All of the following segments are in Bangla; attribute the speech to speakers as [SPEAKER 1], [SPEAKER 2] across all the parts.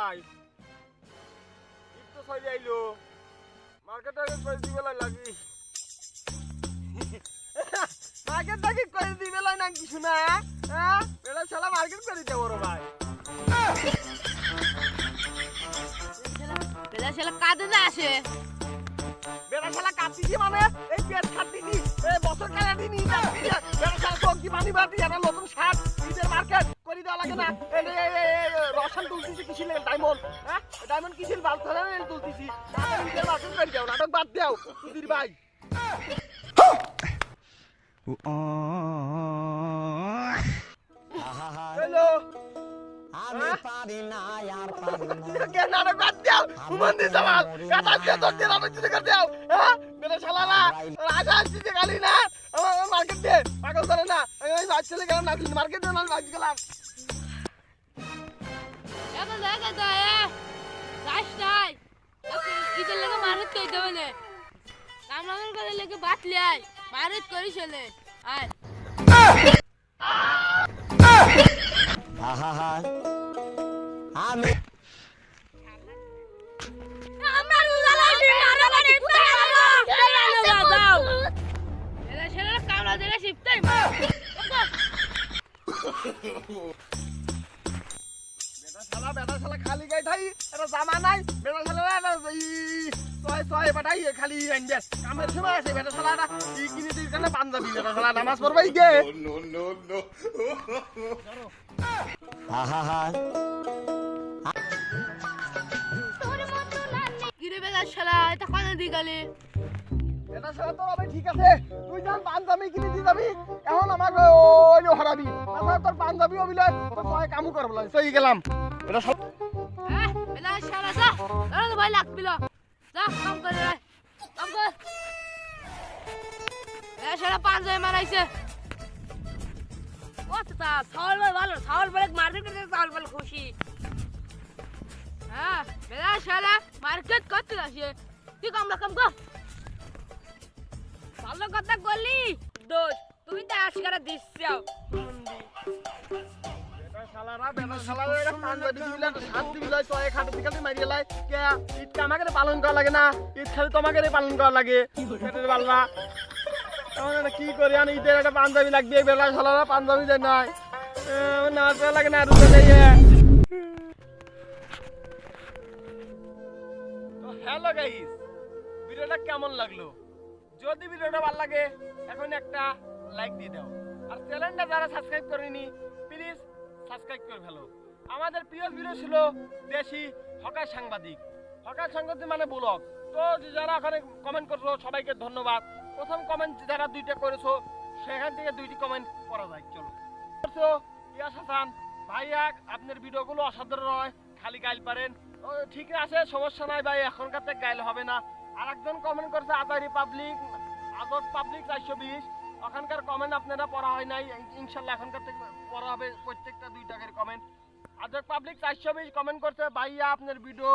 [SPEAKER 1] ভাই। ঈদ তো সরি আইলো। মার্কেট টার্গেট করে দিবে লাগি। মার্কেট টার্গেট করে দিবে লাই না কিছু না হ্যাঁ? এটা শালা মার্কেট করে দেবো রে ভাই।
[SPEAKER 2] বেলা ছেলে কাঁদে না আসে।
[SPEAKER 1] বেড়া শালা কাটতিছি মানে? এই পেট কাটতিছি এই বছর কাটা দিনি বেড়া শালা সবজি পানি বাটি একটা নতুন শার্ট ঈদের মার্কেট। দেওয়া লাগে না রসান তুলতেছি ডায়মন্ড হ্যাঁ ডায়মন্ড কিসিল বাল ধরে তুলতেছি নাটক করে নাটক বাদ দাও সুধীর ভাই হ্যালো
[SPEAKER 3] আমি পারি না আর পারি না
[SPEAKER 1] কে নাটক বাদ দাও উমান দি জামাল কাটা দিয়ে ধরতে নাটক দিতে করে দাও হ্যাঁ বেড়া শালা না রাজা আসছে গালি না আমার আমার মার্কেট দে পাগল করে না আমি ওই বাচ্চা ছেলে গেলাম না মার্কেট দিয়ে না বাজ গেলাম
[SPEAKER 2] দেখা যায় যাস নাই ঈদের লেগে মারত কই দেবে না কামরাঙ্গল করে লেগে বাতলি আয় মারত করি চলে আয়
[SPEAKER 3] আহা! আমি
[SPEAKER 2] আমার
[SPEAKER 1] শালা বেটা শালা খালি গাই থাই এটা জামা নাই বেটা শালা এটা ই ছয় ছয় বেটাই খালি আনবে কামের সময় আছে বেটা শালা এটা ই কিনে দিই কেন পাঞ্জাবি বেটা শালা নামাজ পড়বাই গে।
[SPEAKER 3] আহা
[SPEAKER 2] গিরে বেলা শালা এটা কানে দি গেলে?
[SPEAKER 1] বেটা শালা তোর ঠিক আছে তুই যান পাঞ্জাবি কিনে দিয়ে যাবি এখন আমাকে ওই হরাবি। তাছাড়া তোর পাঞ্জাবি অবিলয় তোর ছয় কামু করব সই গেলাম। এটা সব
[SPEAKER 2] হ্যাঁ বেলা যা। আরে ভাই লাগবিল যা, কাম করে রে। কাম কর। বেলা শালা পাঁচ মারাইছে। ও তা ছাওয়াল ভাই ভালো ছাওয়াল ভাই মার্কেট করতে ছাওয়াল ভাই খুশি। হ্যাঁ বেলা শালা মার্কেট করতে আসে। তুই কাম কাম কর। ভালো কথা বললি। দোষ, তুমি তো আজকারা দিচ্ছাও
[SPEAKER 1] বেটা শালারা বেটা শালারা এটা পাঞ্জাবি দিবিলা সাত দিবিলা ছয় খাটে দিকাতে মারিয়ে লাই কে ঈদ কে আমাকে পালন করা লাগে না? ঈদ খালি তোমাকে পালন করা লাগে। তখন এটা কি করি আমি ঈদের একটা পাঞ্জাবি লাগবে বেলা শালারা পাঞ্জাবি দেয় নাই। না লাগে না রুজে নেই হ্যালো গাইস ভিডিওটা কেমন লাগল? যদি ভিডিওটা ভালো লাগে এখন একটা লাইক দিয়ে দাও। আর চ্যানেলটা যারা সাবস্ক্রাইব করেনি প্লিজ সাবস্ক্রাইব করে ফেলো। আমাদের প্রিয় ভিডিও ছিল দেশি হকার সাংবাদিক। হকার সাংবাদিক মানে ব্লগ। তো যারা ওখানে কমেন্ট করছ, সবাইকে ধন্যবাদ। প্রথম কমেন্ট যারা দুইটা করেছ, সেখান থেকে দুইটি কমেন্ট করা যায়, চলো। করছ, ইয়াস হাসান ভাইয়া আপনার ভিডিওগুলো অসাধারণ হয়, খালি গাইল পারেন। ঠিক আছে, সমস্যা নাই ভাই, এখনকার থেকে গাইল হবে না। আর একজন কমেন্ট করছে আজারি পাবলিক আগত পাবলিক চারশো বিশ। ওখানকার কমেন্ট আপনারা পড়া হয় নাই ইনশাল্লাহ এখনকার থেকে পড়া হবে প্রত্যেকটা দুই টাকার কমেন্ট আজক পাবলিক চারশো বিশ কমেন্ট করছে, ভাইয়া, আপনার ভিডিও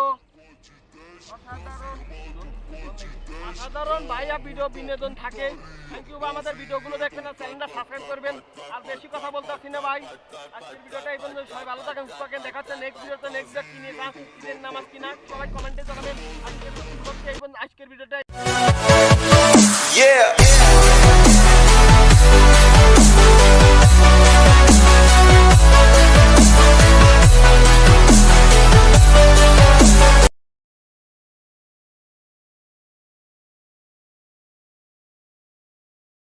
[SPEAKER 1] অসাধারণ ভাইয়া ভিডিও বিনোদন থাকে। থ্যাংক ইউ আমাদের ভিডিওগুলো দেখবেন আর চ্যানেলটা সাবস্ক্রাইব করবেন। আর বেশি কথা বলতে পারছি না, ভাই। আজকের ভিডিওটা এই পর্যন্ত সবাই ভালো থাকেন, সুস্থ থাকেন। দেখাচ্ছে নেক্সট ভিডিওতে নেক্সট ডে কিনে ঈদের নামাজ কিনা সবাই কমেন্টে জানাবেন। আজকের পর্যন্ত আজকের ভিডিওটা